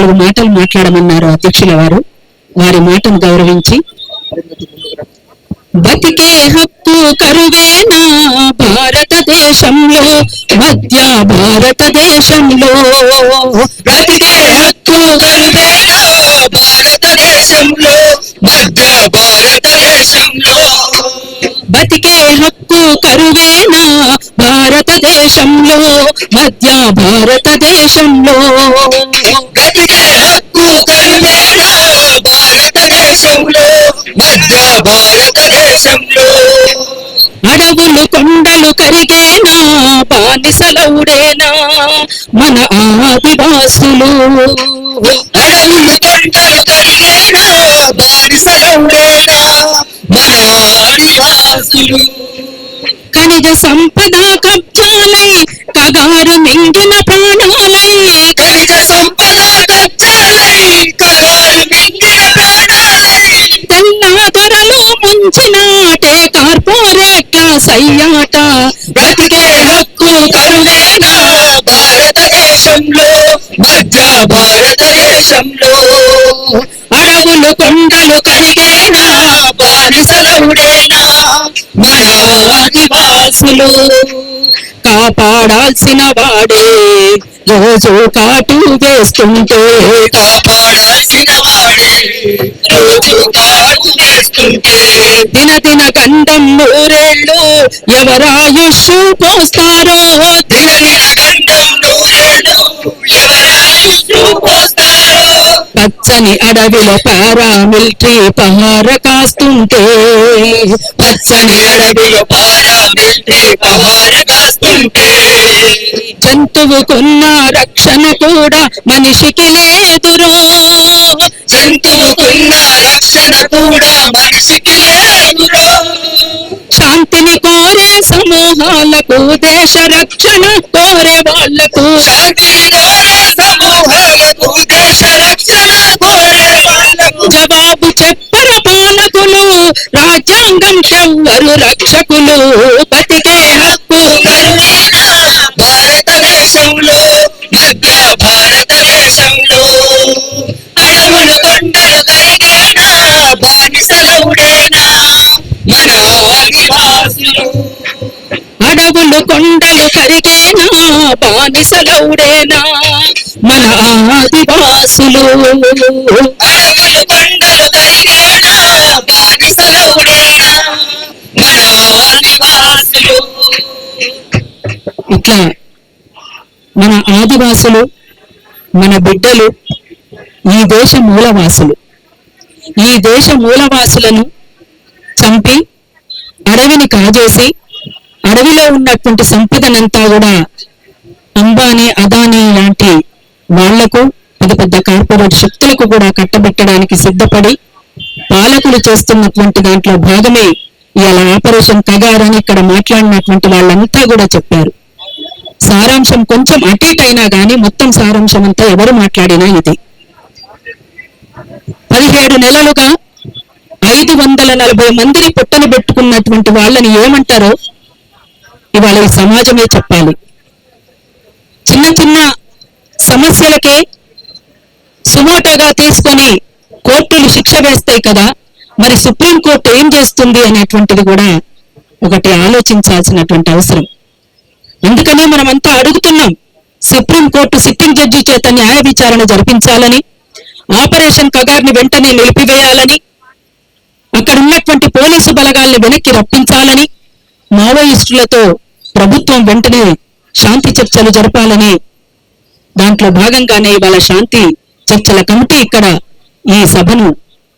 నాలుగు మాటలు మాట్లాడమన్నారు అధ్యక్షుల వారు. వారి మాటను గౌరవించి బతికే హక్కు కరువేనా భారతదేశంలో? మధ్య భారతదేశంలో బతికే హక్కు కరువేనా భారతదేశంలో? మధ్య భారతదేశంలో బతికే హక్కు కరువేనా భారతదేశంలో? మధ్య భారతదేశంలో అడవులు కొండలు కరిగేనా బానిసలవుడేనా? మన ఆదివాసులు అడవులు కొండలు కరిగేనా బానిసలవుడేనా? మన ఆదివాసులు ఖనిజ సంపద కబ్జాలై కగారు మింగిన ప్రాణాలై ఖనిజ సంపద కబ్జాలై దొరలు కార్పొరేట్ సయ్యాట. బ్రతికే హక్కు కరువేనా భారతదేశంలో? మధ్య భారతదేశంలో? అడవులు కొండలు కరిగేనా బానిసలవుడేనా మన ఆదివాసులు కాపాడాల్సిన వాడే. రోజు కాటు వేస్తుంటే కాపాడాల్సిన వాడే. నూరేళ్ళు ఎవరాయుష్ పోస్తారో దిన దిన గండం నూరేళ్ళు ఎవరాయుష్ను పోస్తారో పచ్చని అడవిలో పారా మిలిటరీ పహార కాస్తుంటే. పచ్చని అడవిలో పారామిలిటరీ పహార కాస్తుంటే. జంతువుకున్న రక్షణ కూడా మనిషికి లేదురో. జంతువుకున్న రక్షణ కూడా మనిషికి సమూహాలకు దేశ రక్షణ కోరే వాళ్ళకు సమూహాలకు దేశ రక్షణ కోరే వాళ్ళకు జవాబు చెప్పర పాలకులు రాజ్యాంగం చెవ్వరు రక్షకులు. కరిగేనా బానిసలౌడేనా మన ఆదివాసులు. అడవులు కొండలు కరిగేనా బానిసలవుడేనా మన ఆదివాసులు. ఇట్లా మన ఆదివాసులు మన బిడ్డలు ఈ దేశ మూలవాసులు. ఈ దేశ మూలవాసులను చంపి అడవిని కాజేసి అడవిలో ఉన్నటువంటి సంపదనంతా కూడా అంబానీ అదానీ లాంటి వాళ్ళకు పెద్ద పెద్ద కార్పొరేట్ శక్తులకు కూడా కట్టబెట్టడానికి సిద్ధపడి పాలకులు చేస్తున్నటువంటి దాంట్లో భాగమే ఇవాళ ఆపరేషన్ కగార్ అని ఇక్కడ మాట్లాడినటువంటి వాళ్ళంతా కూడా చెప్పారు. సారాంశం కొంచెం అటేట్ అయినా గానీ మొత్తం సారాంశం అంతా ఎవరు మాట్లాడినా ఇది. పదిహేడు నెలలుగా ఐదు వందల నలభై మందిని పుట్టని పెట్టుకున్నటువంటి వాళ్ళని ఏమంటారో ఇవాళ ఈ సమాజమే చెప్పాలి. చిన్న చిన్న సమస్యలకే సుమోటోగా తీసుకొని కోర్టులు శిక్ష వేస్తాయి కదా మరి సుప్రీం కోర్టు ఏం చేస్తుంది అనేటువంటిది కూడా ఒకటి ఆలోచించాల్సినటువంటి అవసరం. అందుకనే మనమంతా అడుగుతున్నాం సుప్రీం కోర్టు సిట్టింగ్ జడ్జి చేత న్యాయ విచారణ జరిపించాలని ఆపరేషన్ కగార్ని వెంటనే నిలిపివేయాలని అక్కడ ఉన్నటువంటి పోలీసు బలగాల్ని వెనక్కి రప్పించాలని మావోయిస్టులతో ప్రభుత్వం వెంటనే శాంతి చర్చలు జరపాలని దాంట్లో భాగంగానే ఇవాళ శాంతి చర్చల కమిటీ ఇక్కడ ఈ సభను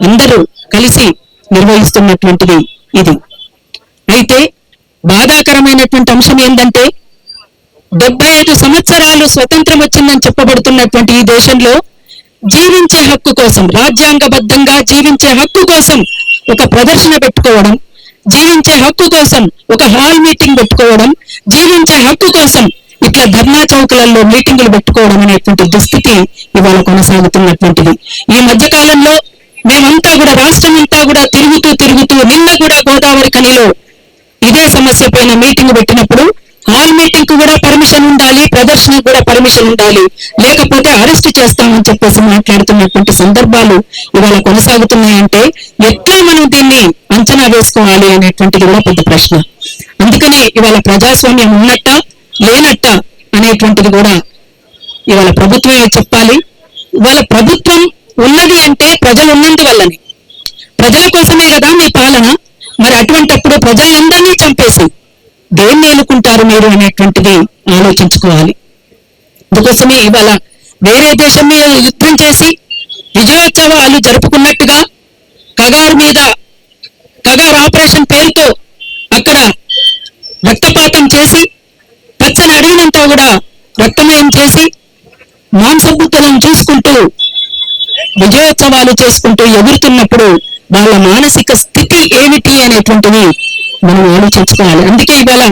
అందరూ కలిసి నిర్వహిస్తున్నటువంటిది ఇది. అయితే బాధాకరమైనటువంటి అంశం ఏంటంటే డెబ్బై ఐదు సంవత్సరాలు స్వతంత్రం వచ్చిందని చెప్పబడుతున్నటువంటి ఈ దేశంలో జీవించే హక్కు కోసం రాజ్యాంగబద్ధంగా జీవించే హక్కు కోసం ఒక ప్రదర్శన పెట్టుకోవడం జీవించే హక్కు కోసం ఒక హాల్ మీటింగ్ పెట్టుకోవడం జీవించే హక్కు కోసం ఇట్లా ధర్నా చౌకలలో మీటింగులు పెట్టుకోవడం అనేటువంటి దుస్థితి ఇవాళ కొనసాగుతున్నటువంటిది. ఈ మధ్య కాలంలో మేమంతా కూడా రాష్ట్రం అంతా కూడా తిరుగుతూ తిరుగుతూ నిన్న కూడా గోదావరి కనిలో ఇదే సమస్య పైన మీటింగ్ పెట్టినప్పుడు హాల్ మీటింగ్కు కూడా పర్మిషన్ ఉండాలి ప్రదర్శనకు కూడా పర్మిషన్ ఉండాలి. లేకపోతే అరెస్ట్ చేస్తామని చెప్పేసి మాట్లాడుతున్నటువంటి సందర్భాలు ఇవాళ కొనసాగుతున్నాయంటే ఎట్లా మనం దీన్ని అంచనా వేసుకోవాలి అనేటువంటిది కూడా పెద్ద ప్రశ్న. అందుకని ఇవాళ ప్రజాస్వామ్యం ఉన్నట్ట లేనట్ట అనేటువంటిది కూడా ఇవాళ ప్రభుత్వమే చెప్పాలి. ఇవాళ ప్రభుత్వం ఉన్నది అంటే ప్రజలు ఉన్నందువల్లనే ప్రజల కోసమే కదా మీ పాలన. మరి అటువంటప్పుడు ప్రజలందరినీ చంపేశాం. దేన్ని మీరు అనేటువంటిది ఆలోచించుకోవాలి. అందుకోసమే ఇవాళ వేరే దేశం మీద యుద్ధం చేసి విజయోత్సవాలు జరుపుకున్నట్టుగా కగారు మీద కగారు ఆపరేషన్ పేరుతో అక్కడ రక్తపాతం చేసి పచ్చని అడవినంతా కూడా రక్తమయం చేసి మాంసబుద్ధలను చూసుకుంటూ విజయోత్సవాలు చేసుకుంటూ ఎగురుతున్నప్పుడు వాళ్ళ మానసిక స్థితి ఏమిటి అనేటువంటిది మనం ఆలోచించుకోవాలి. అందుకే ఇవాళ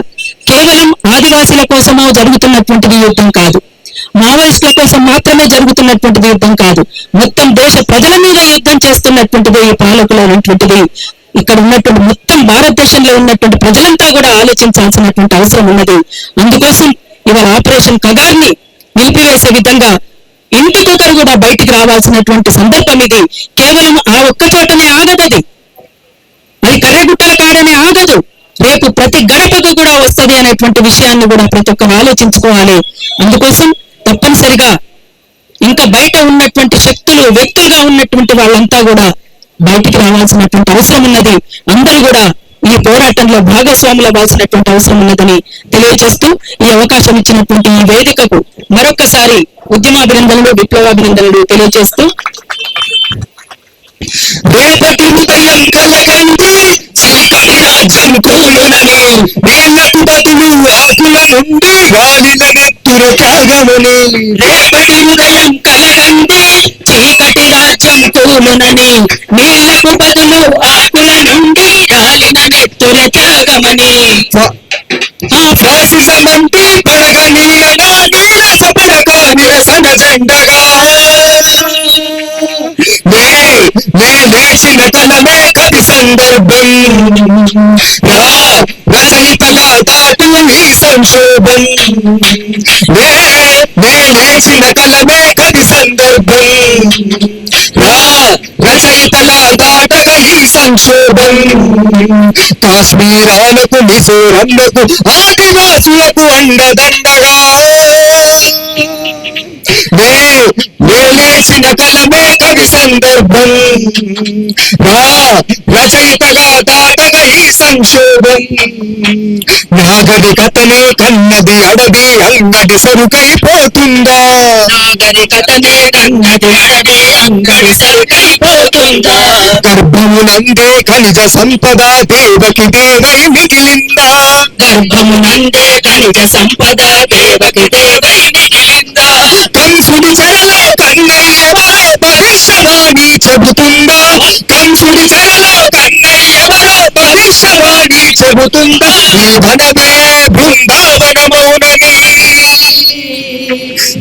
కేవలం ఆదివాసీల కోసమో జరుగుతున్నటువంటిది యుద్ధం కాదు. మావోయిస్టుల కోసం మాత్రమే జరుగుతున్నటువంటిది యుద్ధం కాదు. మొత్తం దేశ ప్రజల మీద యుద్ధం చేస్తున్నటువంటిది ఈ పాలకులు అనేటువంటిది ఇక్కడ ఉన్నటువంటి మొత్తం భారతదేశంలో ఉన్నటువంటి ప్రజలంతా కూడా ఆలోచించాల్సినటువంటి అవసరం ఉన్నది. అందుకోసం ఇవాళ ఆపరేషన్ కగార్ని నిలిపివేసే విధంగా ఇంటికొకరు కూడా బయటికి రావాల్సినటువంటి సందర్భం ఇది. కేవలం ఆ ఒక్క చోటనే ఆగదు అది కర్రెగుట్టల కాడనే ఆగదు. రేపు ప్రతి గడపకు కూడా వస్తది అనేటువంటి విషయాన్ని కూడా ప్రతి ఒక్కరు ఆలోచించుకోవాలి. అందుకోసం తప్పనిసరిగా ఇంకా బయట ఉన్నటువంటి శక్తులు వ్యక్తులుగా ఉన్నటువంటి వాళ్ళంతా కూడా బయటికి రావాల్సినటువంటి అవసరం ఉన్నది. అందరూ కూడా ఈ పోరాటంలో భాగస్వాములు అవ్వాల్సినటువంటి అవసరం ఉన్నదని తెలియజేస్తూ ఈ అవకాశం ఇచ్చినటువంటి ఈ వేదికకు మరొకసారి ఉద్యమాభినందనలు విప్లవాభినందనలు తెలియజేస్తూ రేపటి ఉదయం నుండి రాలిన నెత్తురు త్యాగముని రేపటి ఉదయం కలగండి చీకటి రాజ్యం కూలునని నీళ్ళకు బదులు ఆకుల నుండి రాలిన నెత్తుల త్యాగమని ఆ ఫాసిజం అంటే పడగనీయగా నీరస పడక నిరసన జెండగా నే లేచిన కలమే కవి సందర్భం రా రచయితల దాటు ఈ సంక్షోభం కలమే కవి సందర్భం రా రచయితల దాటక ఈ సంక్షోభం కాశ్మీరాలకు మిజోరంలకు ఆదివాసులకు అండదండగా నే నే కలమే కవి సందర్భం ఈ సంక్షోభం నాగరికతనే కన్నది అడవి అంగడి సరుకైపోతుందా? నాగరికతనే కన్నది అడవి అంగడి సరుకైపోతుందా? గర్భమునందే ఖనిజ సంపద దేవకి దేవై మిగిలిందా? గర్భమునందే ఖనిజ సంపద దేవకి దేవై మిగిలిందా? కంసుడి చెరలో కన్నయ్యెవరో భవిష్యవాణి చెబుతుందా? కంసుడి భవిష్యవాణి చెబుతుందా ఈ ధనమే బృందావనమౌనని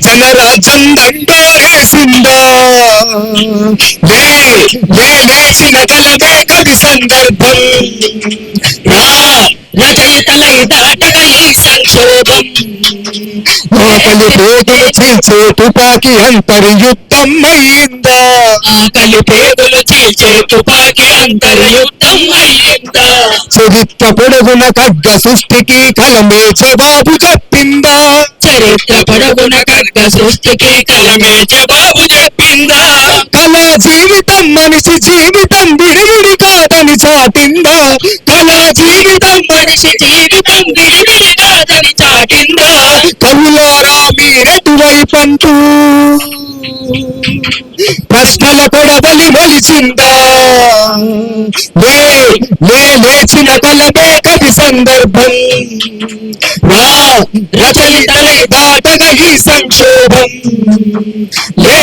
జనరాజ్యం దండోరేసిందా లే లే లేచిన కలమే కవి సందర్భం. రా రచయితలై దాటక ఈ సంక్షోభం. ఆకలి పేదలు చీల్చే తుపాకి అంతర్యుద్ధం అయ్యిందా ఆకలి పేదలు చీల్చే తుపాకీ అంతర్యుద్ధం అయ్యిందా చరిత్ర పొడవున ఖడ్గ సృష్టికి కలమే జవాబు చెప్పిందా చరిత్ర పొడగున ఖడ్గ సృష్టికి కలమే జవాబు చెప్పిందా కళా జీవితం మనిషి జీవితం విడివిడి కాదని చాటిందా కళా జీవితం మనిషి జీవితం విడివిడి కాదని చాటిందా కవులారా మీరెటువైపంటూ ప్రశ్నల కొడవలి మొలిచిందా? లే లే లేచిన కలమే కవి సందర్భం. రా రచయితలై దాటగ ఈ సంక్షోభం. లే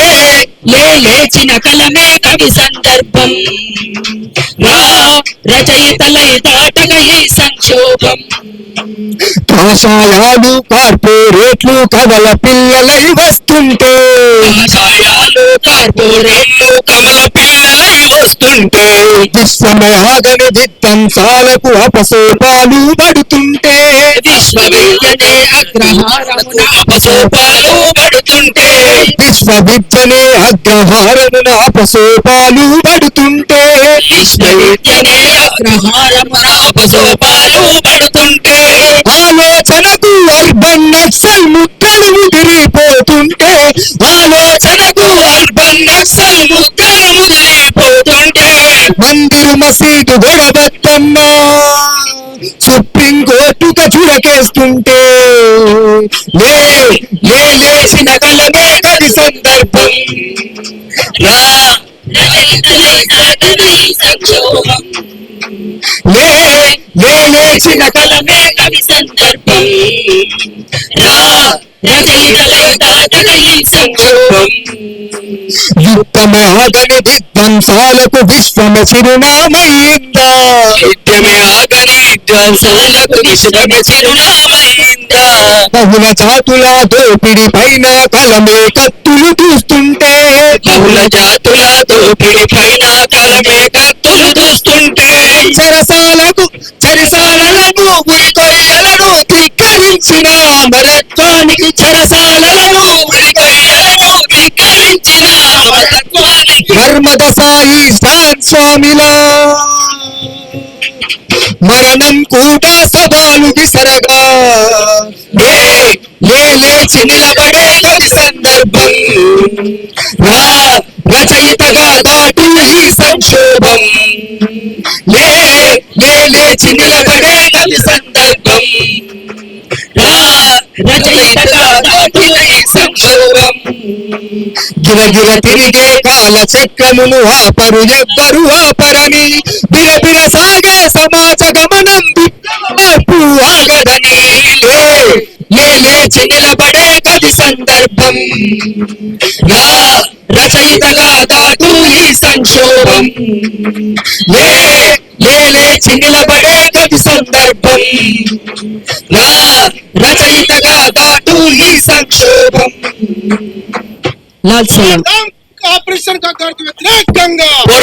లే లేచిన కలమే కవి సందర్భం. రా రచయితలై దాటగ ఈ సంక్షోభం. కాషాయాలు కార్పొరేట్లు కవల పిల్లలై వస్తుంటే. కాషాయాలు కార్పొరేట్లు కమల పిల్లలై వస్తుంటే. విశ్వమే ఆగని దిత్తం విధ్వంసాలకు అపసోపాలు పడుతుంటే. విశ్వవిద్యనే అగ్రహారమున అపసోపాలు పడుతుంటే. విశ్వవిద్యనే అగ్రహారమున అపసోపాలు పడుతుంటే. విశ్వవిద్యనే అగ్రహారమున అపసోపాలు పడుతుంటే. నక్సల్ ముక్కలు ముదిరిపోతుంటే ఆలోచనకు అర్బన్ నక్సల్ ముక్కలు ముదిరిపోతుంటే మందిరు మసీదు గొడబెత్తమ్మ సుప్రీం కోర్టు కచురకేస్తుంటే లే లే లేచిన కలమే కది సందర్భం రా సంక్షోభం లేచిన కలమే కవి సందర్భం. రా రచయితలై ఈ సంక్షోభం యుద్ధమాగని విధ్వంసాలకు విశ్వమ చిరునామయ్యిందా యుద్ధమే ఆగని విధ్వంసాలకు విశ్వమే చిరునామైందా బహుళ జాతుల దోపిడి పైన కలమే కత్తులు చూస్తుంటే. బహుళ జాతుల దోపిడి పైన కలమే కత్తులు దూస్తుంటే చెరసాలకు చెరసాలకు ఉరికొయ్యలను ధిక్కరించిన అమరత్వానికి చెరసాలను ఉరికొయ్యలను ధిక్కరించిన అమరత్వానికి ధర్మద సాయి స్టాన్ స్వామిలా. మరణం కూడా సవాలు విసరగా లే లే లేచి నిలబడే తొలి సందర్భం. రా రచయితగా దాటిన ఈ సంక్షోభం. లేచి నిలబడే తొలి సందర్భం రా గిరగిర తిరిగే కాల చక్రమును ఆపరు ఎవ్వరు ఆపరని బిరబిర సాగే సమాజ గమనం మార్పు ఆగదని లే లే లేచి నిలబడే కవి సందర్భం రా రచయితగా దాటు ఈ సంక్షోభం. లే లేచి నిలబడే కవి సందర్భం. నా రచయితగా దాటు ఈ సంక్షోభం. లాల్ సలాం. ఆపరేషన్ వ్యతిరేకంగా.